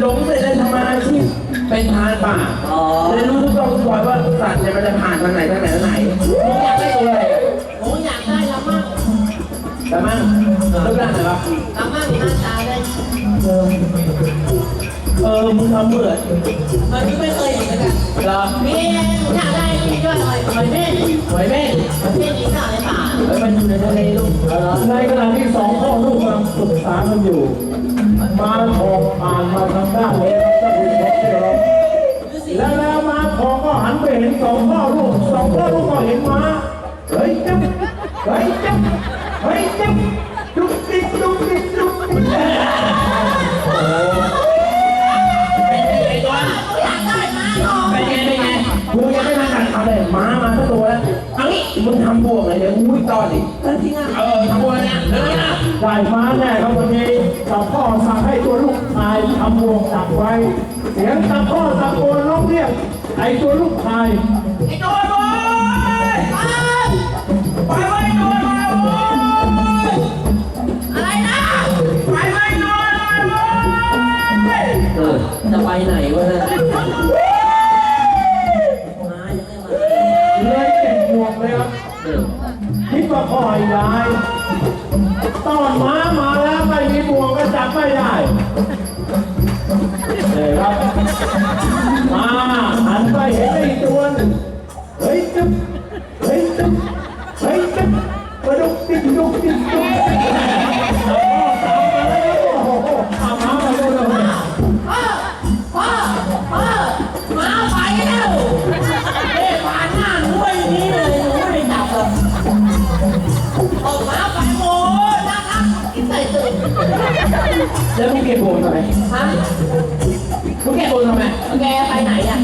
หลงเสร็จแล้วทำมาอาชีพเป็นทานป่าอ๋อ เลยรู้ทุกตอนทุกวันว่าสัตว์เนี่ยมันจะผ่านทางไหนทางไหนทางไหนมึงอยากได้ตัวอะไรผมอยากได้ละมั่งแต่มั่งรูปร่างไหนวะละมั่งหน้าตาได้เออมึงทำเหมือนมันไม่เคยเห็นเลยกันเหรอมีอยากได้ที่ด้วยหน่อยหอยเม่นหอยเม่นเม่นอีกหน่อยในป่าเฮ้ยมันอยู่ในทะเลลูกเหรอในขณะที่สองพ่อลูกกำลังปรึกษากันอยู่ มาทองผ่านมาทางด้านนี้ก็คือพบที่เราแล้วแล้วมาทองก็หันไปเห็นสองพ่อลูกสองพ่อลูกก็เห็นม้าเฮ้ยจับเฮ้ยจับเฮ้ยจับจุกจิกจุกจิกจุกจิกเป็นไงไอ้ตัวอยากได้มาหน่อยเป็นไงเป็นไงกูยังไม่ทันหัดทำเลยม้ามาทั้งตัวแล้วเอางี้มึงทำบวกเลยเดี๋ยวกูวิ่งต่อดิจริงอะเออทำบวกเนี่ยเร็วๆนะได้ม้าแน่ครับวันนี้ สองพ่อสั่งให้ตัวลูกชายทำวงจับไว้ เสียงตะพ่อตะโกนร้องเรียกไอ้ตัวลูกชาย แล้วมึงเก็บโบนทำไมฮะมึงเก็บโบนทำไมแกไปไหนอะ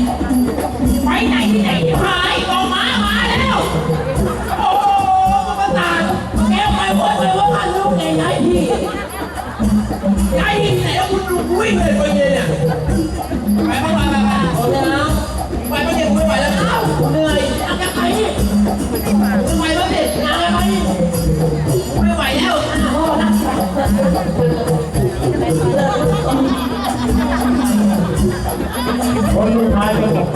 ไปไหนที่ไหนที่หายออกมามาแล้ว โอ้โหมันตายแกไปวนไปว่าพันลูกแกย้ายที่ย้ายที่ไหนแล้วคุณลุงวิ่งเลยไปเนี่ย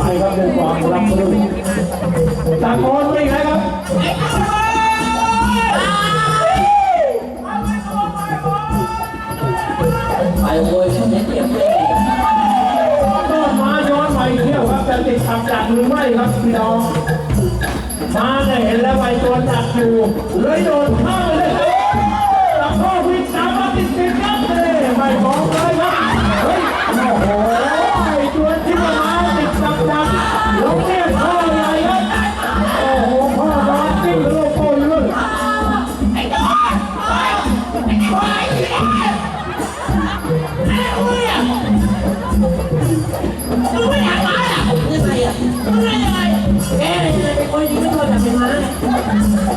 ไปครับด้วยความรักลูกตะโกนไปอีกแล้วครับไปโวยช่วงนี้เก็บเลยก็มาย้อนไปเที่ยวครับจะติดขับจักหรือไม่ครับพี่น้องมาเนี่ยเห็นแล้วไปตัวจักอยู่เลยโดนข้าเลย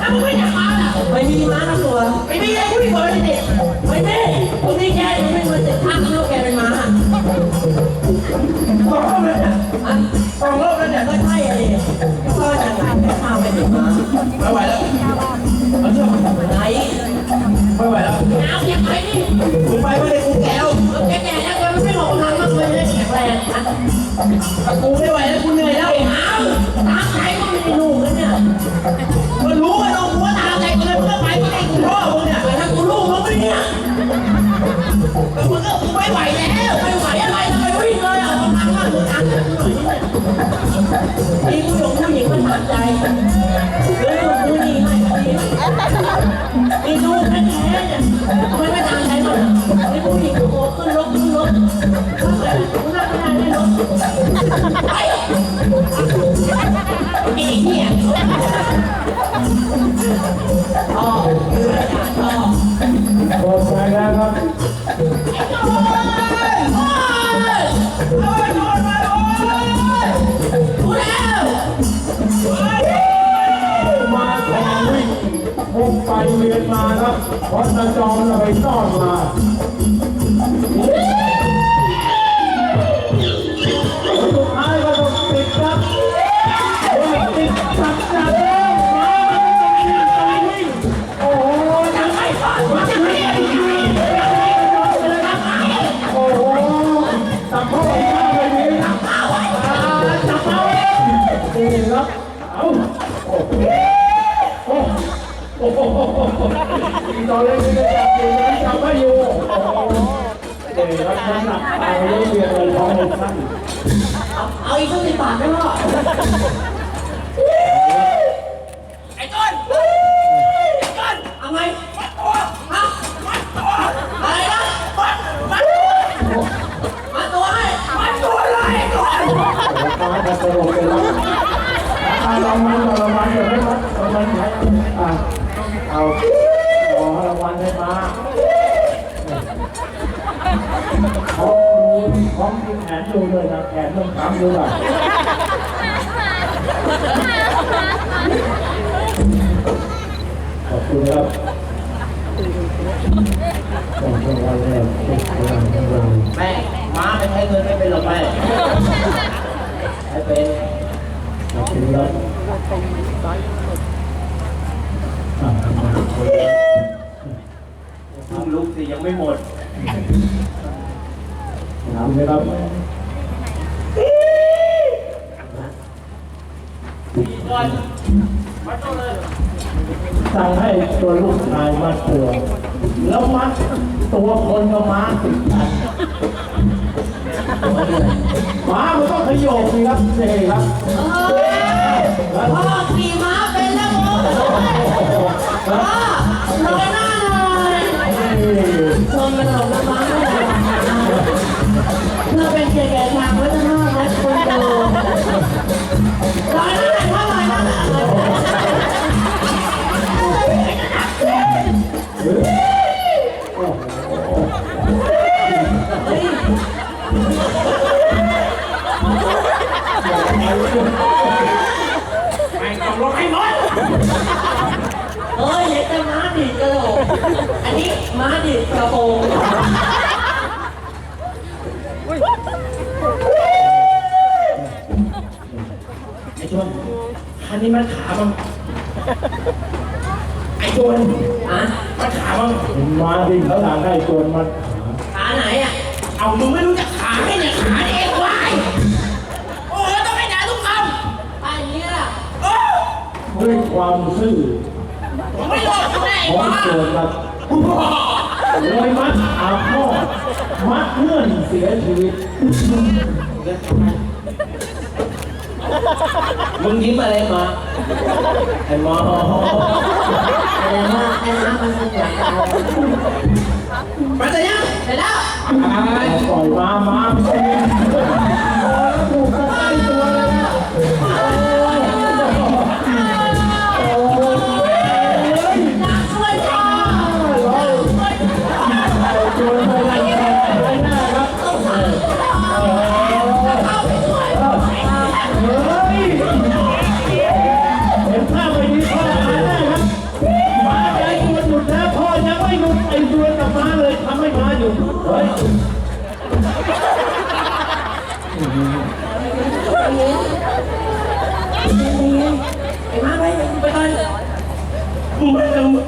ถ้ามึงไม่อยากมาอะไม่มีม้าทั้งตัวไม่มีไอ้ผู้หญิงคนนี้ไม่มีตรงนี้แกไม่ควรจะทักลูกแกเป็นม้าสองรอบเลยเนี่ยอะสองรอบแล้วเนี่ยก็ใช่เลยก็จะทำให้ข้าวไปถึงม้าไม่ไหวแล้วเอาเชือกไหนไม่ไหวแล้วเอาอย่าไรนี่ไปไม่ได้กูแก้วแกแก่แล้วมันไม่หลอกทางมากเลยไม่ได้แข็งแรง นะกูไม่ไหวแล้วกูเหนื่อยแล้วไอาตามใจก็ไม่ได้ลูกแล้วเนี่ยมันรู้ว่าเราหัวตาใจกูเลยมึงก็ไปไม่ได้กูพ่อมึงเนี่ยแต่ถ้ากูลูกมึงไม่เนี่ยแต่มึงก็กูไม่ไหวแล้วไม่ไหวอะไรทำไมวิ่งเลยอะทำงานมากเลยอะหน่อยนี่ผู้หญิงผู้หญิงมันถามใจ เวียนมาครับวัดตะจอมเราไปต้อนมา รับน้ำหนักตายไม่เรียนเลยท้องลมสั้นเอาอีกสักสิบบาทไหมพ่อไอ้ต้นไอ้ต้นเอาไงมัดตัวฮะมัดตัวอะไรนะมัดมัดตัวมัดตัวให้มัดตัวเลยก่อนฟ้าจะสลบไปแล้วอาลองมันลองมันเดี๋ยวไม่มัดลองมันไหนอะเอาขอรางวัลให้มา พร้อมพร้อมกินแขนดูเลยนะแขนต้องทำดูอะขอบคุณครับขอบคุณวันแรกที่กำลังกำลังแม่ม้าไม่ใช้เงินไม่เป็นหรอกแม่ใช้เป็นขอบคุณครับอ่ามาเพิ่งลุกสิยังไม่หมด ถามเลยครับสั่งให้ตัวลูกชายมัดตัว แล้วมัดตัวคนก็ม้าติดกันม้ามันก็ขยโยกสิครับเซ่ครับพ่อขี่ม้าเป็นแล้วโว้ยพ่อลอยหน้า งลงให้หมดเฮ้ยอย่าจะม้าดิดกระโหลกอันนี้ม้าดิดกระโปรงไอ้ชวนคันนี้มันขาบ้างไอ้ชวนอะมันขาบ้างม้าที่เขาสั่งให้ตัวมัดขาขาไหนอะ เอามึงไม่รู้จักขาไหมเนี่ยขาเนี่ย เอ็กวายโอ้ยต้องให้ด่าทุกคำอันนี้ล่ะ โอ้ ด้วยความซื่อผมไม่รอดคุณแน่ของวะโจรครับเลยมัดอาพ่อมัดเพื่อนเสียชีวิตมึงยิ้มอะไรมาไอ้หมอแสดงว่าไอ้น้ำมันเป็นอย่างไรมาแต่ยังเสร็จแล้วปล่อยมามาไม่ใช่ถูกกระใต้ตัวเลยนะ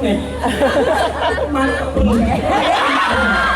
ไม่รู้มึงไงมัน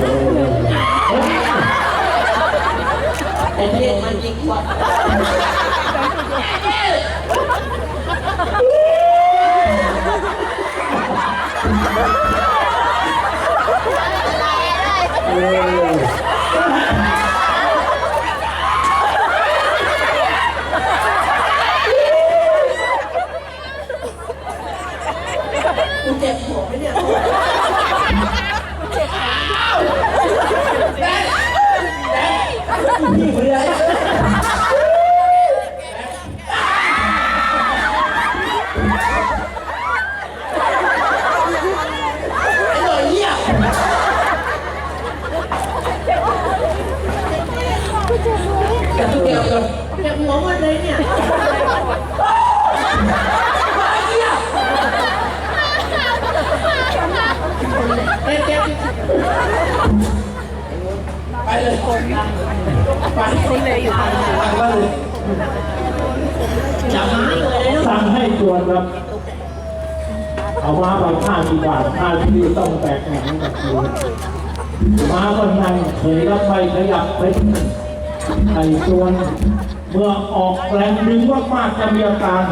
ไปเลยไปคนเลยอยู่ทางบ้านเลยจับมาเลยสั่งให้ตรวจครับเอามาไปฆ่ากี่บาทฆ่าที่ต้องแตกหนังแบบนี้มาก็นั่งเฉยแล้วไปขยับไปไอ้ตัวนเมื่อออกแรงดึงมากๆจะมีอาการ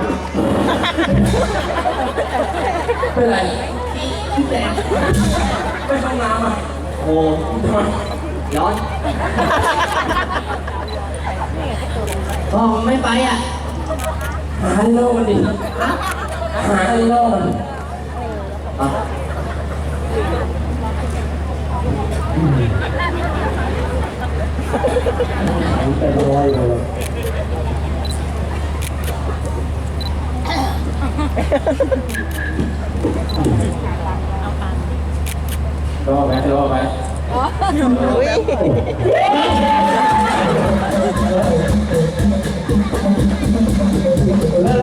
เป็นไรพี่แดงไปห้องน้ำอะโอ้ ร้อนพ่อไม่ไปอะหาให้โลกมันดิหาให้โลกมันอะเป็นรอยเลยรอไหมรอไหม แล้ว